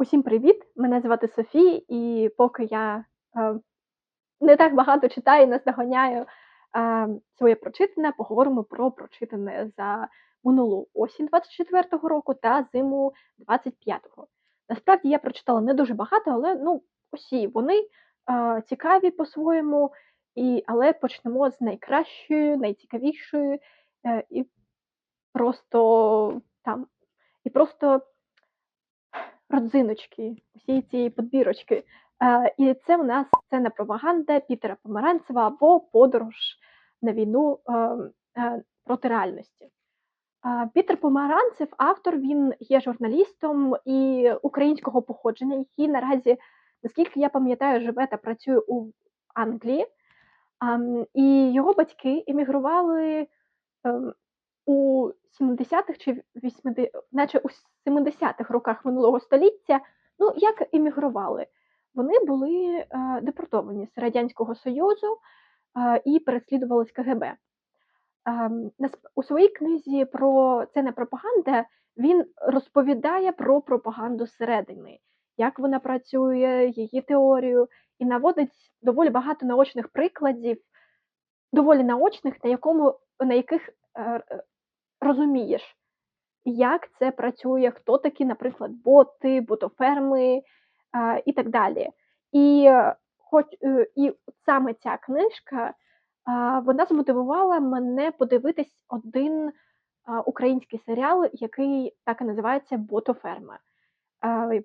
Усім привіт! Мене звати Софія, і поки я е, не так багато читаю і наздоганяю е, своє прочитане, поговоримо про прочитане за минулу осінь 24-го року та зиму 25-го. Насправді я прочитала не дуже багато, але ну, усі вони е, цікаві по-своєму, і, але почнемо з найкращої, найцікавішої е, і просто там, і просто родзиночки усієї цієї подбірочки. Е, І це у нас сцена пропаганда Пітера Помаранцева або подорож на війну е, е, проти реальності. Пітер Помаранцев, автор, він є журналістом і українського походження, який наразі, наскільки я пам'ятаю, живе та працює у Англії. І його батьки емігрували ем, у 70-х чи 80-х, наче у 70-х роках минулого століття, ну як емігрували? Вони були е, депортовані з Радянського Союзу е, і переслідувались КГБ. Е, у своїй книзі про це не пропаганда він розповідає про пропаганду зсередини, як вона працює, її теорію, і наводить доволі багато наочних прикладів, доволі наочних, на якому на яких е, розумієш, як це працює, хто такі, наприклад, боти, ботоферми і так далі. І, е, хоч, е, і саме ця книжка вона змотивувала мене подивитись один український серіал, який так і називається Ботоферма.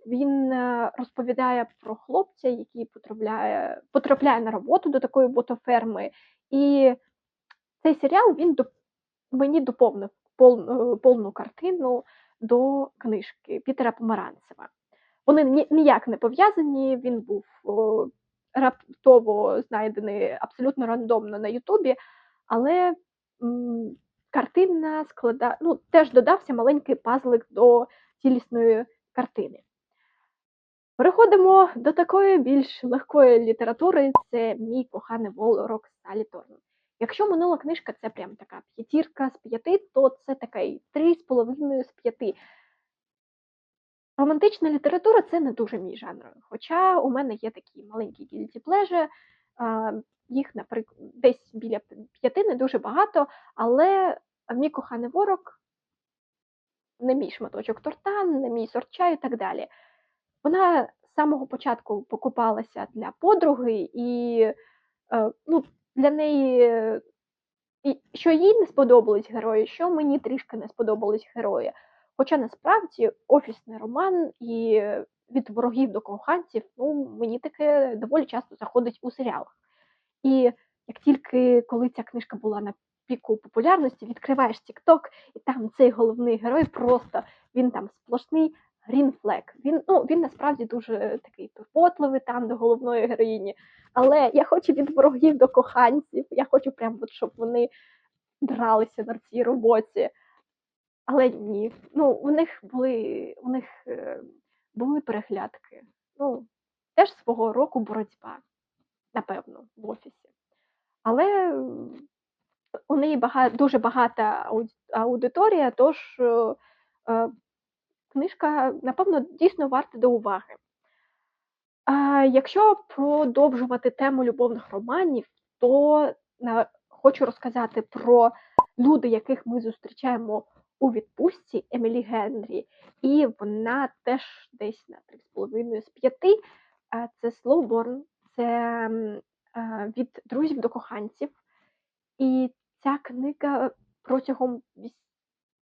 Він е, розповідає про хлопця, який потрапляє, потрапляє на роботу до такої ботоферми. І цей серіал він мені доповнив пол- е, повну картину до книжки Пітера Помаранцева. Вони ніяк не пов'язані, він був раптово знайдений абсолютно рандомно на Ютубі, але картина склада... ну, теж додався маленький пазлик до цілісної картини. Переходимо до такої більш легкої літератури. Це мій коханий ворог Салі Торн. Якщо минула книжка це прям така п'ятірка з п'яти, то це такий три з половиною з п'яти. Романтична література це не дуже мій жанр. Хоча у мене є такі маленькі guilty pleasure, їх, наприклад, десь біля п'яти не дуже багато, але мій коханий ворог не мій шматочок торта, не мій сорт чаю і так далі. Вона з самого початку покупалася для подруги, і е, ну, для неї, е, що їй не сподобались герої, що мені трішки не сподобались герої. Хоча насправді офісний роман і від ворогів до коханців, ну, мені таке доволі часто заходить у серіалах. І як тільки коли ця книжка була на піку популярності, відкриваєш TikTok, і там цей головний герой просто він там сплошний грінфлек. Він, ну, він насправді дуже такий турботливий там до головної героїні. Але я хочу від ворогів до коханців, я хочу прям, от, щоб вони дралися на цій роботі. Але ні, ну у них були у них е, були переглядки. Ну, теж свого року боротьба, напевно, в офісі. Але у неї багато, дуже багата аудиторія, тож е, е, книжка, напевно, дійсно варта до уваги. Якщо продовжувати тему любовних романів, то хочу розказати про люди, яких ми зустрічаємо у відпустці Емілі Генрі, і вона теж десь на 3,5 з 5. Це Слоуборн, це від друзів до коханців. І ця книга протягом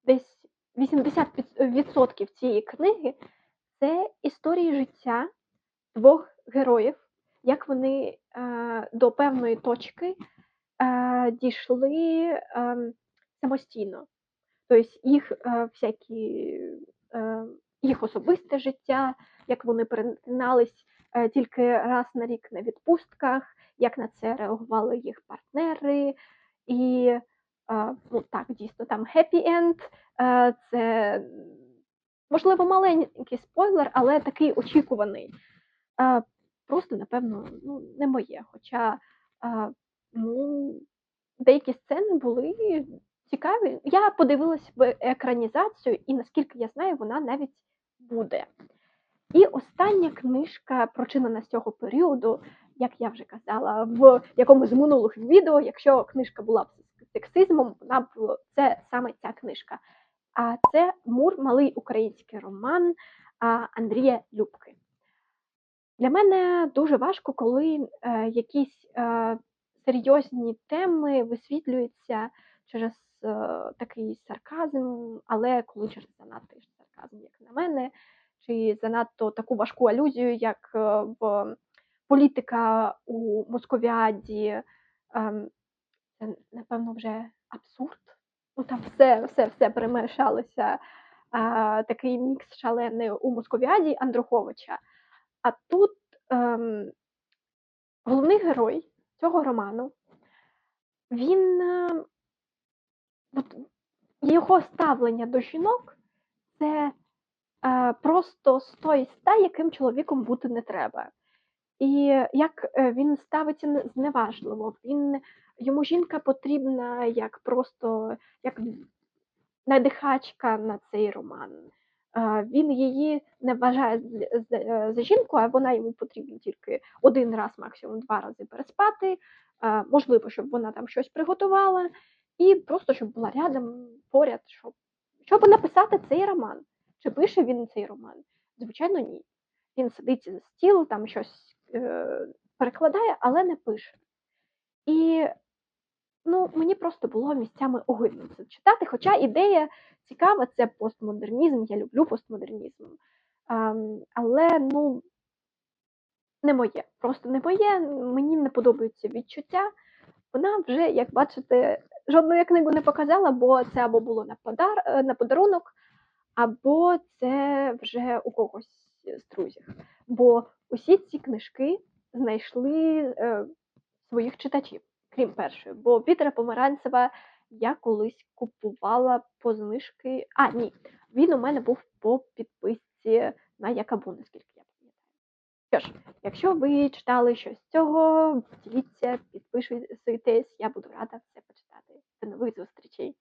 десь 80% цієї книги це історії життя двох героїв, як вони е, до певної точки е, дійшли е, самостійно. Тобто їх всякі їх особисте життя, як вони перетинались тільки раз на рік на відпустках, як на це реагували їх партнери. І ну так, дійсно, там happy end, е, це можливо маленький спойлер, але такий очікуваний. Е, просто, напевно, ну, не моє. Хоча е, ну, деякі сцени були цікаві. Я подивилась в екранізацію, і наскільки я знаю, вона навіть буде. І остання книжка, прочинена з цього періоду, як я вже казала, в якомусь з минулих відео, якщо книжка була сексизмом, вона б це саме ця книжка. А це Мур, малий український роман Андрія Любки. Для мене дуже важко, коли е, якісь е, серйозні теми висвітлюються через е, такий сарказм, але коли через занадто сарказм, як на мене, чи занадто таку важку алюзію, як в політика у Московіаді, ем, це, напевно, вже абсурд. Ну там все, все, все перемішалося. А, такий мікс шалений у Московіаді Андруховича. А тут ем, головний герой цього роману, він е, от, його ставлення до жінок це е, просто з той ста, яким чоловіком бути не треба. І як е, він ставиться зневажливо, він, йому жінка потрібна як просто як надихачка на цей роман. Він її не вважає е, за жінку, а вона йому потрібна тільки один раз, максимум два рази переспати. Можливо, щоб вона там щось приготувала, і просто щоб була рядом, поряд, щоб, щоб написати цей роман. Чи пише він цей роман? Звичайно, ні. Він сидить за стіл, там щось е, перекладає, але не пише. І ну, мені просто було місцями огидно це читати. Хоча ідея цікава, це постмодернізм, я люблю постмодернізм. Ем, але ну, не моє. Просто не моє. Мені не подобаються відчуття. Вона вже, як бачите, жодної книгу не показала, бо це або було на, подар... е, на подарунок, або це вже у когось з друзів. Бо усі ці книжки знайшли е, своїх читачів, крім першої. Бо Пітера Помаранцева я колись купувала по знижки. А, ні, він у мене був по підписці на Якабу, наскільки я пам'ятаю. Що ж, якщо ви читали щось з цього, діліться, підписуйтесь, я буду рада все почитати. До нових зустрічей!